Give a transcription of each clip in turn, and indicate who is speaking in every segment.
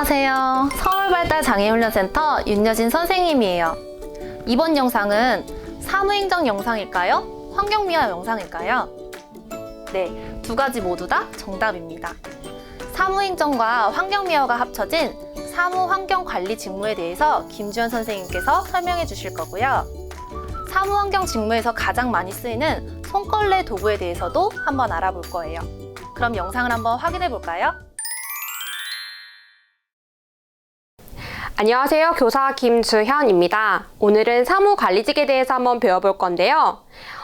Speaker 1: 안녕하세요. 서울발달장애훈련센터 윤여진 선생님이에요. 이번 영상은 사무행정 영상일까요? 환경미화 영상일까요? 네, 두 가지 모두 다 정답입니다. 사무행정과 환경미화가 합쳐진 사무환경관리 직무에 대해서 김주현 선생님께서 설명해 주실 거고요. 사무환경 직무에서 가장 많이 쓰이는 손걸레 도구에 대해서도 한번 알아볼 거예요. 그럼 영상을 한번 확인해 볼까요?
Speaker 2: 안녕하세요. 교사 김주현입니다. 오늘은 사무관리직에 대해서 한번 배워볼 건데요.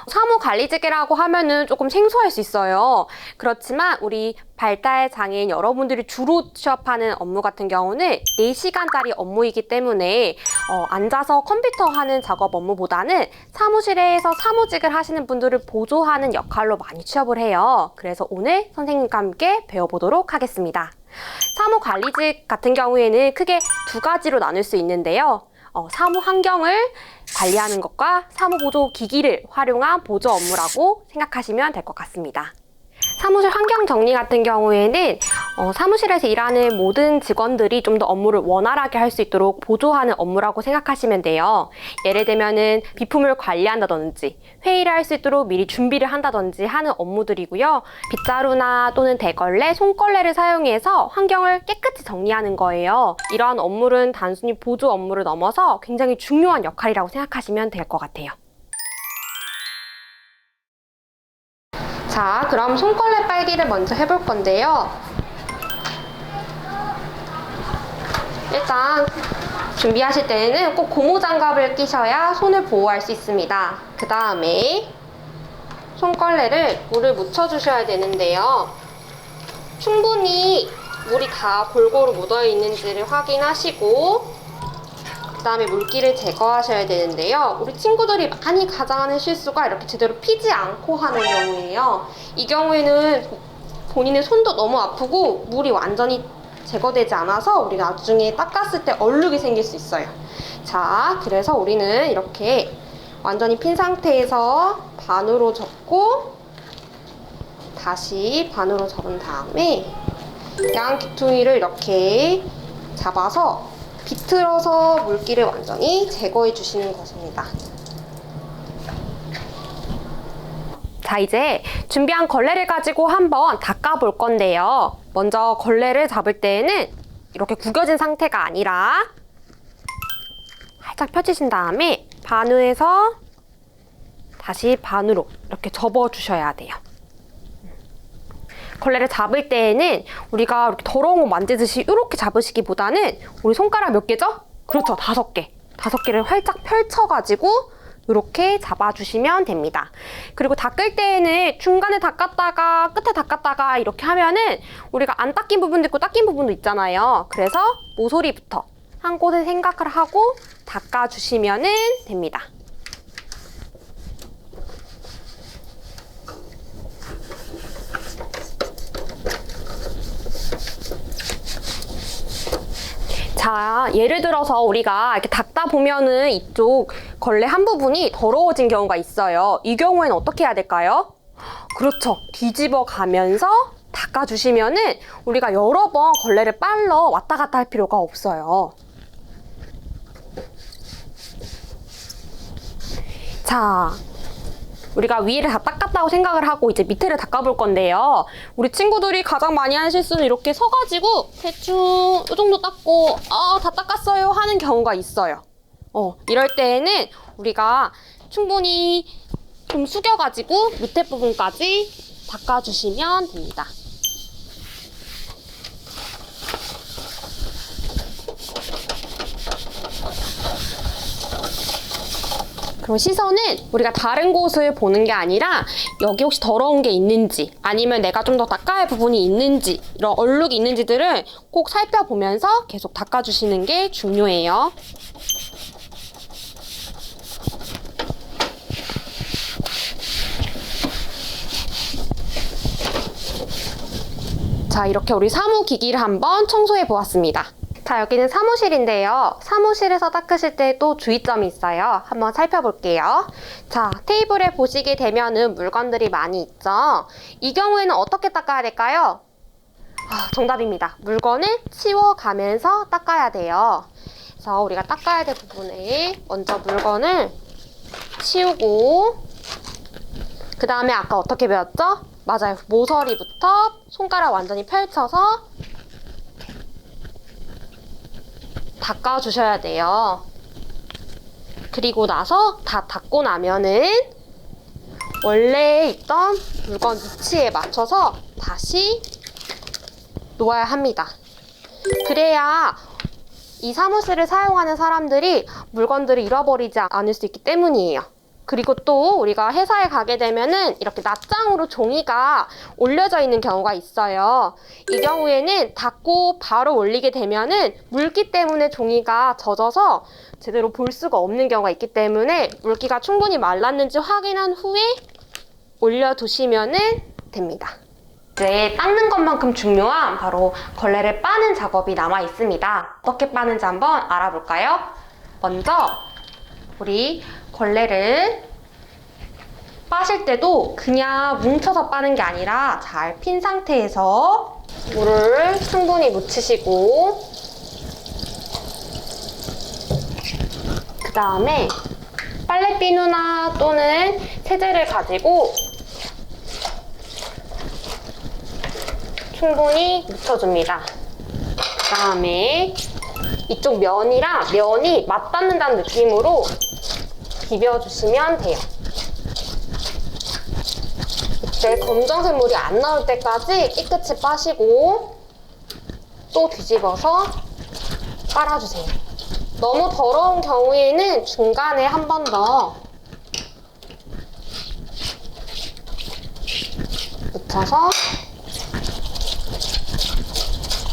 Speaker 2: 사무관리직이라고 하면은 조금 생소할 수 있어요. 그렇지만 우리 발달 장애인 여러분들이 주로 취업하는 업무 같은 경우는 4시간짜리 업무이기 때문에 어, 앉아서 컴퓨터 하는 작업 업무보다는 사무실에서 사무직을 하시는 분들을 보조하는 역할로 많이 취업을 해요. 그래서 오늘 선생님과 함께 배워보도록 하겠습니다. 사무 관리직 같은 경우에는 크게 두 가지로 나눌 수 있는데요. 어, 사무 환경을 관리하는 것과 사무 보조 기기를 활용한 보조 업무라고 생각하시면 될 것 같습니다. 사무실 환경 정리 같은 경우에는 어, 사무실에서 일하는 모든 직원들이 좀 더 업무를 원활하게 할 수 있도록 보조하는 업무라고 생각하시면 돼요. 예를 들면은 비품을 관리한다든지 회의를 할 수 있도록 미리 준비를 한다든지 하는 업무들이고요. 빗자루나 또는 대걸레, 손걸레를 사용해서 환경을 깨끗이 정리하는 거예요. 이러한 업무는 단순히 보조 업무를 넘어서 굉장히 중요한 역할이라고 생각하시면 될 것 같아요. 자, 그럼 손걸레 빨기를 먼저 해볼 건데요. 일단 준비하실 때는 꼭 고무 장갑을 끼셔야 손을 보호할 수 있습니다. 그 다음에 손걸레를 물을 묻혀 주셔야 되는데요. 충분히 물이 다 골고루 묻어 있는지를 확인하시고 그 다음에 물기를 제거하셔야 되는데요. 우리 친구들이 많이 가장하는 실수가 이렇게 제대로 피지 않고 하는 경우예요. 이 경우에는 본인의 손도 너무 아프고 물이 완전히 제거되지 않아서 우리가 나중에 닦았을 때 얼룩이 생길 수 있어요. 자, 그래서 우리는 이렇게 완전히 핀 상태에서 반으로 접고 다시 반으로 접은 다음에 양 귀퉁이를 이렇게 잡아서 비틀어서 물기를 완전히 제거해 주시는 것입니다. 자, 이제 준비한 걸레를 가지고 한번 닦아 볼 건데요. 먼저 걸레를 잡을 때에는 이렇게 구겨진 상태가 아니라 살짝 펴주신 다음에 반으에서 다시 반으로 이렇게 접어 주셔야 돼요. 걸레를 잡을 때에는 우리가 이렇게 더러운 거 만지듯이 이렇게 잡으시기보다는 우리 손가락 몇 개죠? 그렇죠, 다섯 개. 다섯 개를 활짝 펼쳐가지고 이렇게 잡아주시면 됩니다. 그리고 닦을 때에는 중간에 닦았다가 끝에 닦았다가 이렇게 하면은 우리가 안 닦인 부분도 있고 닦인 부분도 있잖아요. 그래서 모서리부터 한 곳에 생각을 하고 닦아주시면 됩니다. 자, 예를 들어서 우리가 이렇게 닦다 보면은 이쪽 걸레 한 부분이 더러워진 경우가 있어요. 이 경우에는 어떻게 해야 될까요? 그렇죠. 뒤집어 가면서 닦아주시면은 우리가 여러 번 걸레를 빨러 왔다 갔다 할 필요가 없어요. 자, 우리가 위를 다 닦았다고 생각을 하고 이제 밑에를 닦아볼 건데요. 우리 친구들이 가장 많이 하는 실수는 이렇게 서가지고 대충 이 정도 닦고 아, 다 닦았어요 하는 경우가 있어요. 어, 이럴 때에는 우리가 충분히 좀 숙여가지고 밑에 부분까지 닦아주시면 됩니다. 그럼 시선은 우리가 다른 곳을 보는 게 아니라 여기 혹시 더러운 게 있는지 아니면 내가 좀 더 닦아야 할 부분이 있는지 이런 얼룩이 있는지들을 꼭 살펴보면서 계속 닦아주시는 게 중요해요. 자, 이렇게 우리 사무기기를 한번 청소해 보았습니다. 자, 여기는 사무실인데요. 사무실에서 닦으실 때 또 주의점이 있어요. 한번 살펴볼게요. 자, 테이블에 보시게 되면은 물건들이 많이 있죠. 이 경우에는 어떻게 닦아야 될까요? 아, 정답입니다. 물건을 치워가면서 닦아야 돼요. 그래서 우리가 닦아야 될 부분에 먼저 물건을 치우고 그 다음에 아까 어떻게 배웠죠? 맞아요. 모서리부터 손가락 완전히 펼쳐서 닦아 주셔야 돼요. 그리고 나서 다 닦고 나면은 원래 있던 물건 위치에 맞춰서 다시 놓아야 합니다. 그래야 이 사무실을 사용하는 사람들이 물건들을 잃어버리지 않을 수 있기 때문이에요. 그리고 또 우리가 회사에 가게 되면은 이렇게 낱장으로 종이가 올려져 있는 경우가 있어요. 이 경우에는 닫고 바로 올리게 되면은 물기 때문에 종이가 젖어서 제대로 볼 수가 없는 경우가 있기 때문에 물기가 충분히 말랐는지 확인한 후에 올려두시면은 됩니다. 이제 닦는 것만큼 중요한 바로 걸레를 빠는 작업이 남아 있습니다. 어떻게 빠는지 한번 알아볼까요? 먼저 우리 걸레를 빠실 때도 그냥 뭉쳐서 빠는 게 아니라 잘 핀 상태에서 물을 충분히 묻히시고 그 다음에 빨래비누나 또는 세제를 가지고 충분히 묻혀줍니다. 그 다음에 이쪽 면이랑 면이 맞닿는다는 느낌으로 비벼주시면 돼요. 이때 검정색 물이 안 나올 때까지 깨끗이 빠시고 또 뒤집어서 빨아주세요. 너무 더러운 경우에는 중간에 한 번 더 묻혀서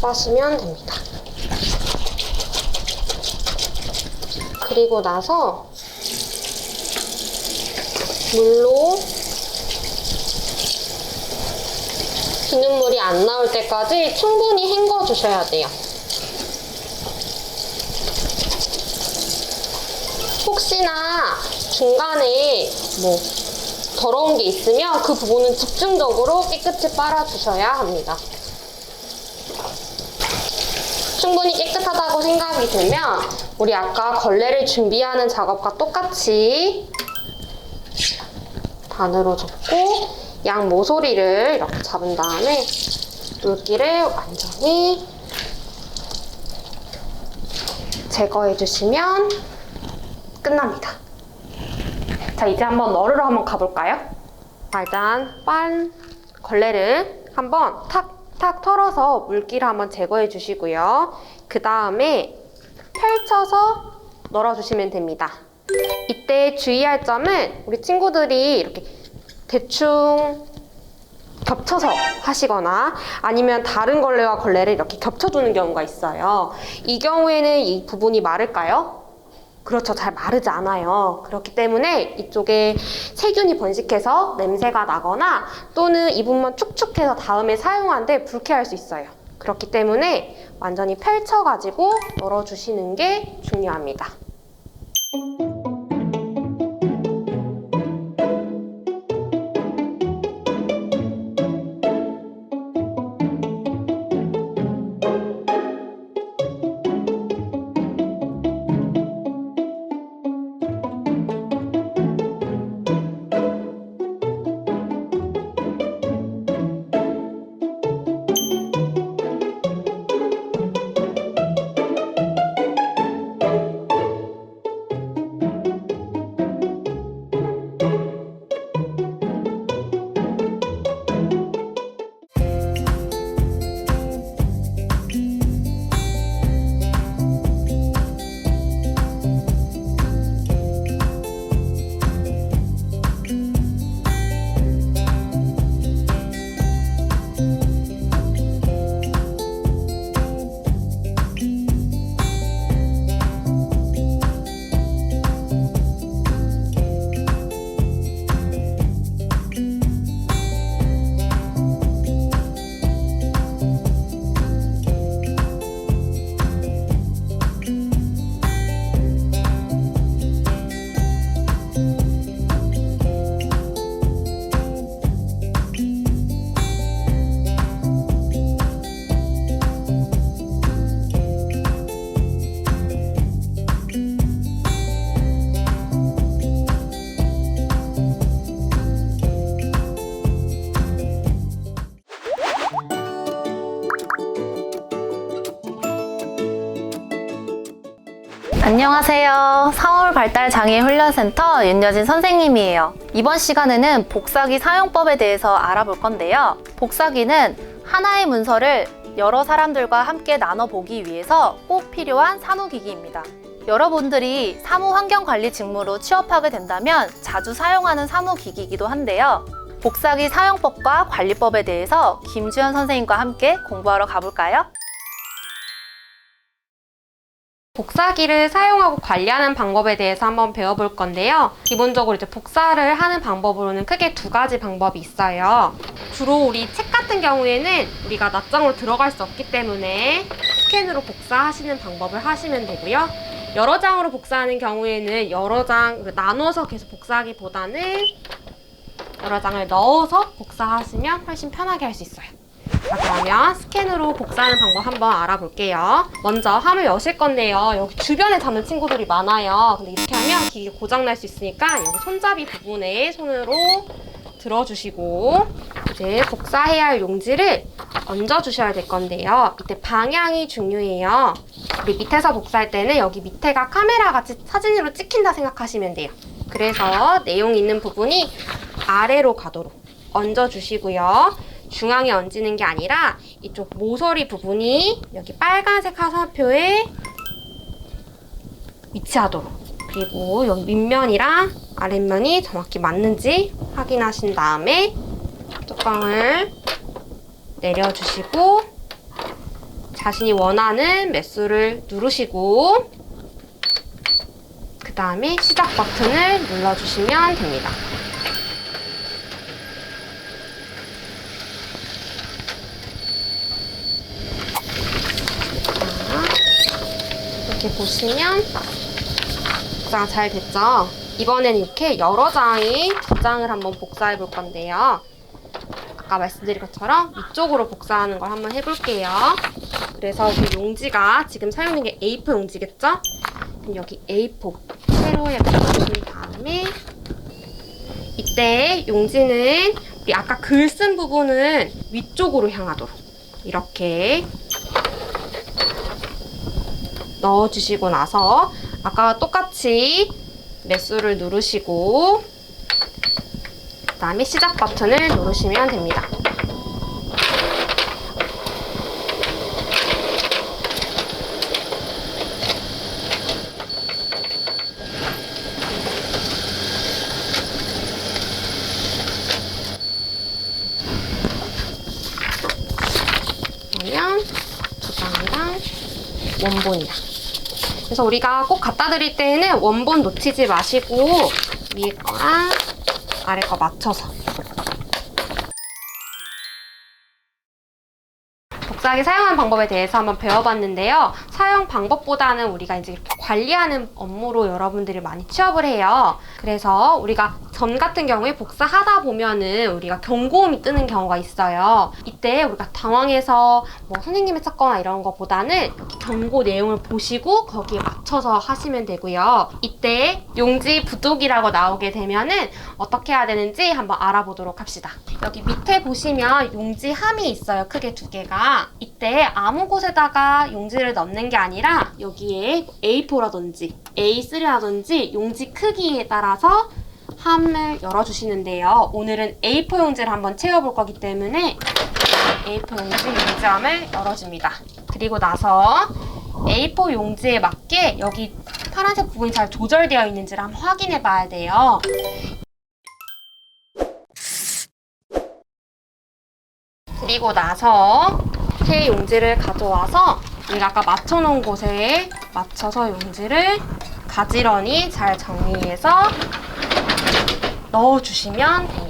Speaker 2: 빠시면 됩니다. 그리고 나서 물로 비눗물이 안 나올 때까지 충분히 헹궈 주셔야 돼요. 혹시나 중간에 뭐 더러운 게 있으면 그 부분은 집중적으로 깨끗이 빨아 주셔야 합니다. 충분히 깨끗하다고 생각이 들면 우리 아까 걸레를 준비하는 작업과 똑같이 반으로 접고 양 모서리를 이렇게 잡은 다음에 물기를 완전히 제거해 주시면 끝납니다. 자 이제 한번 너르러 한번 가볼까요? 자, 일단 빤 걸레를 한번 탁탁 털어서 물기를 한번 제거해 주시고요. 그 다음에 펼쳐서 널어주시면 됩니다. 이때 주의할 점은 우리 친구들이 이렇게 대충 겹쳐서 하시거나 아니면 다른 걸레와 걸레를 이렇게 겹쳐두는 경우가 있어요. 이 경우에는 이 부분이 마를까요? 그렇죠. 잘 마르지 않아요. 그렇기 때문에 이쪽에 세균이 번식해서 냄새가 나거나 또는 이 부분만 축축해서 다음에 사용하는데 불쾌할 수 있어요. 그렇기 때문에 완전히 펼쳐가지고 널어주시는 게 중요합니다.
Speaker 1: 안녕하세요. 3월 발달 장애 훈련센터 윤여진 선생님이에요. 이번 시간에는 복사기 사용법에 대해서 알아볼 건데요. 복사기는 하나의 문서를 여러 사람들과 함께 나눠보기 위해서 꼭 필요한 사무기기입니다. 여러분들이 사무 환경 관리 직무로 취업하게 된다면 자주 사용하는 사무기기이기도 한데요. 복사기 사용법과 관리법에 대해서 김주현 선생님과 함께 공부하러 가볼까요?
Speaker 2: 복사기를 사용하고 관리하는 방법에 대해서 한번 배워볼 건데요. 기본적으로 이제 복사를 하는 방법으로는 크게 두 가지 방법이 있어요. 주로 우리 책 같은 경우에는 우리가 낱장으로 들어갈 수 없기 때문에 스캔으로 복사하시는 방법을 하시면 되고요. 여러 장으로 복사하는 경우에는 여러 장 나눠서 계속 복사하기보다는 여러 장을 넣어서 복사하시면 훨씬 편하게 할 수 있어요. 자, 그러면 스캔으로 복사하는 방법 한번 알아볼게요. 먼저 함을 여실 건데요. 여기 주변에 잡는 친구들이 많아요. 근데 이렇게 하면 기계 고장 날 수 있으니까 여기 손잡이 부분에 손으로 들어주시고 이제 복사해야 할 용지를 얹어주셔야 될 건데요. 이때 방향이 중요해요. 우리 밑에서 복사할 때는 여기 밑에가 카메라 같이 사진으로 찍힌다 생각하시면 돼요. 그래서 내용 있는 부분이 아래로 가도록 얹어주시고요. 중앙에 얹는 게 아니라 이쪽 모서리 부분이 여기 빨간색 화살표에 위치하도록 그리고 여기 밑면이랑 아랫면이 정확히 맞는지 확인하신 다음에 뚜껑을 내려주시고 자신이 원하는 매수를 누르시고 그 다음에 시작 버튼을 눌러주시면 됩니다. 이렇게 보시면 복사가 잘 됐죠? 이번엔 이렇게 여러 장이 두 장을 한번 복사해 볼 건데요. 아까 말씀드린 것처럼 위쪽으로 복사하는 걸 한번 해볼게요. 그래서 우리 용지가 지금 사용된 게 A4 용지겠죠? 그럼 여기 A4 세로에 붙여준 다음에 이때 용지는 우리 아까 글 쓴 부분은 위쪽으로 향하도록 이렇게 넣어주시고 나서 아까와 똑같이 매수를 누르시고 그 다음에 시작 버튼을 누르시면 됩니다. 그러면 두 장이랑 원본이랑 그래서 우리가 꼭 갖다 드릴 때에는 원본 놓치지 마시고 위에 거랑 아래 거 맞춰서 복사기 사용하는 방법에 대해서 한번 배워봤는데요. 사용 방법보다는 우리가 이제 이렇게 관리하는 업무로 여러분들이 많이 취업을 해요. 그래서 우리가 점 같은 경우에 복사하다 보면은 우리가 경고음이 뜨는 경우가 있어요. 이때 우리가 당황해서 뭐 선생님을 찾거나 이런 거보다는 경고 내용을 보시고 거기에 맞춰서 하시면 되고요. 이때 용지 부독이라고 나오게 되면은 어떻게 해야 되는지 한번 알아보도록 합시다. 여기 밑에 보시면 용지 함이 있어요. 크게 두 개가. 이때 아무 곳에다가 용지를 넣는 게 아니라 여기에 A4 라든지 A3라든지 용지 크기에 따라서 함을 열어주시는데요. 오늘은 A4 용지를 한번 채워볼 거기 때문에 A4 용지 용지함을 열어줍니다. 그리고 나서 A4 용지에 맞게 여기 파란색 부분이 잘 조절되어 있는지를 한번 확인해 봐야 돼요. 그리고 나서 새 용지를 가져와서 우리가 아까 맞춰놓은 곳에 맞춰서 용지를 가지런히 잘 정리해서 넣어주시면 됩니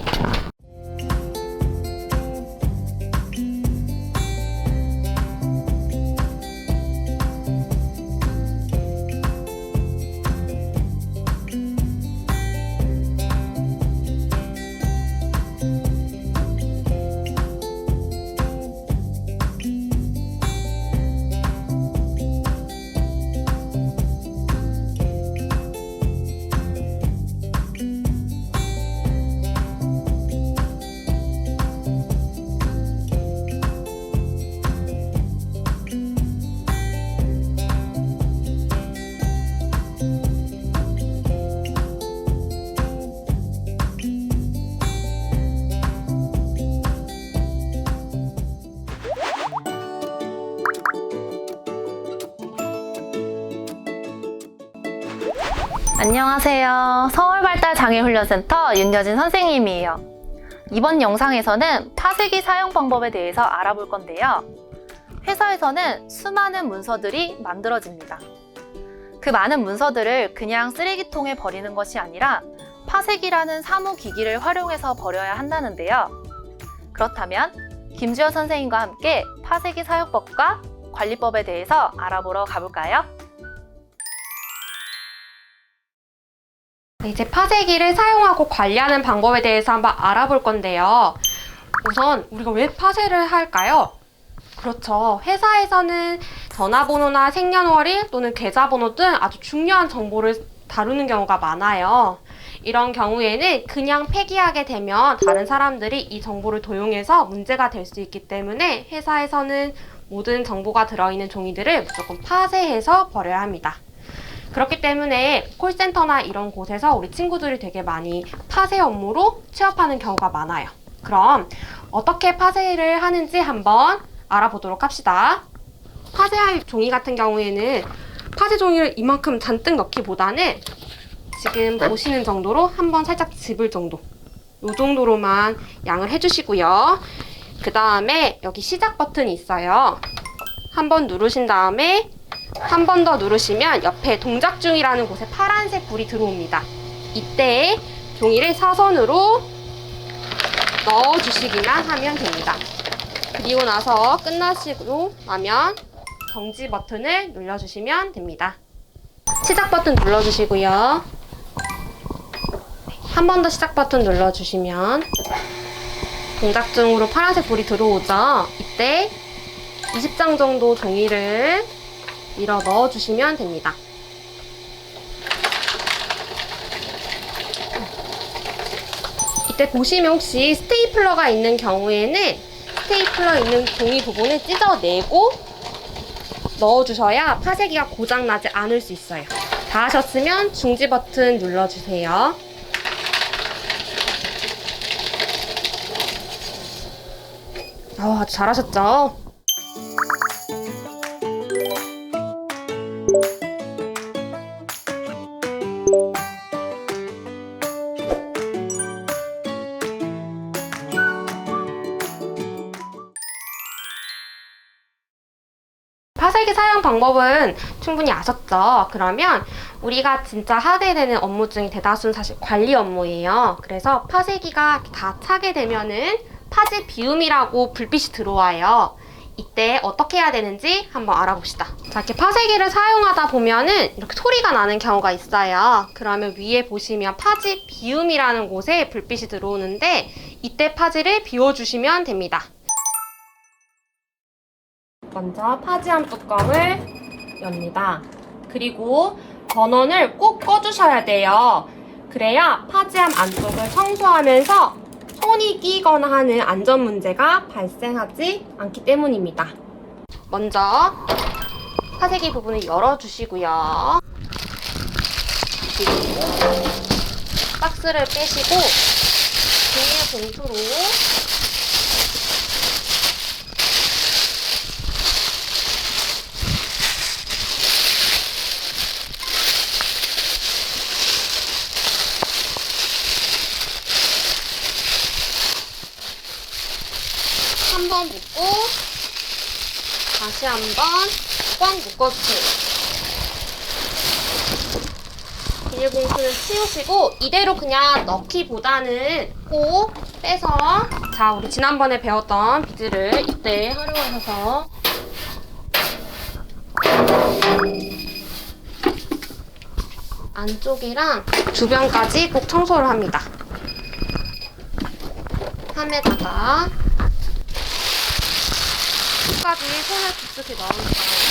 Speaker 1: 안녕하세요. 서울발달장애훈련센터 윤여진 선생님이에요. 이번 영상에서는 파쇄기 사용 방법에 대해서 알아볼 건데요. 회사에서는 수많은 문서들이 만들어집니다. 그 많은 문서들을 그냥 쓰레기통에 버리는 것이 아니라 파쇄기라는 사무기기를 활용해서 버려야 한다는데요. 그렇다면 김주현 선생님과 함께 파쇄기 사용법과 관리법에 대해서 알아보러 가볼까요?
Speaker 2: 이제 파쇄기를 사용하고 관리하는 방법에 대해서 한번 알아볼 건데요. 우선 우리가 왜 파쇄를 할까요? 그렇죠. 회사에서는 전화번호나 생년월일 또는 계좌번호 등 아주 중요한 정보를 다루는 경우가 많아요. 이런 경우에는 그냥 폐기하게 되면 다른 사람들이 이 정보를 도용해서 문제가 될 수 있기 때문에 회사에서는 모든 정보가 들어있는 종이들을 무조건 파쇄해서 버려야 합니다. 그렇기 때문에 콜센터나 이런 곳에서 우리 친구들이 되게 많이 파쇄 업무로 취업하는 경우가 많아요. 그럼 어떻게 파쇄를 하는지 한번 알아보도록 합시다. 파쇄할 종이 같은 경우에는 파쇄 종이를 이만큼 잔뜩 넣기보다는 지금 보시는 정도로 한번 살짝 집을 정도 이 정도로만 양을 해주시고요. 그 다음에 여기 시작 버튼이 있어요. 한번 누르신 다음에 한 번 더 누르시면 옆에 동작 중이라는 곳에 파란색 불이 들어옵니다. 이때 종이를 사선으로 넣어주시기만 하면 됩니다. 그리고 나서 끝나시고 나면 정지 버튼을 눌러주시면 됩니다. 시작 버튼 눌러주시고요. 한 번 더 시작 버튼 눌러주시면 동작 중으로 파란색 불이 들어오죠. 이때 20장 정도 종이를 밀어 넣어주시면 됩니다. 이때 보시면 혹시 스테이플러가 있는 경우에는 스테이플러 있는 종이 부분을 찢어내고 넣어주셔야 파쇄기가 고장나지 않을 수 있어요. 다 하셨으면 중지 버튼 눌러주세요. 아, 아주 잘하셨죠? 방법은 충분히 아셨죠? 그러면 우리가 진짜 하게 되는 업무 중에 대다수는 사실 관리 업무예요. 그래서 파쇄기가 다 차게 되면은 파지 비움이라고 불빛이 들어와요. 이때 어떻게 해야 되는지 한번 알아봅시다. 자, 이렇게 파쇄기를 사용하다 보면은 이렇게 소리가 나는 경우가 있어요. 그러면 위에 보시면 파지 비움이라는 곳에 불빛이 들어오는데 이때 파지를 비워주시면 됩니다. 먼저 파지함 뚜껑을 엽니다. 그리고 전원을 꼭 꺼주셔야 돼요. 그래야 파지함 안쪽을 청소하면서 손이 끼거나 하는 안전 문제가 발생하지 않기 때문입니다. 먼저 파쇄기 부분을 열어주시고요. 그리고 박스를 빼시고 종이 봉투로 한번 묶고 다시 한번 꽉 묶어주세요. 비닐봉투는 치우시고 이대로 그냥 넣기보다는 꼭 빼서 자 우리 지난번에 배웠던 비즈를 이때 활용하셔서 안쪽이랑 주변까지 꼭 청소를 합니다. 함에다가 손을 깊숙이 다음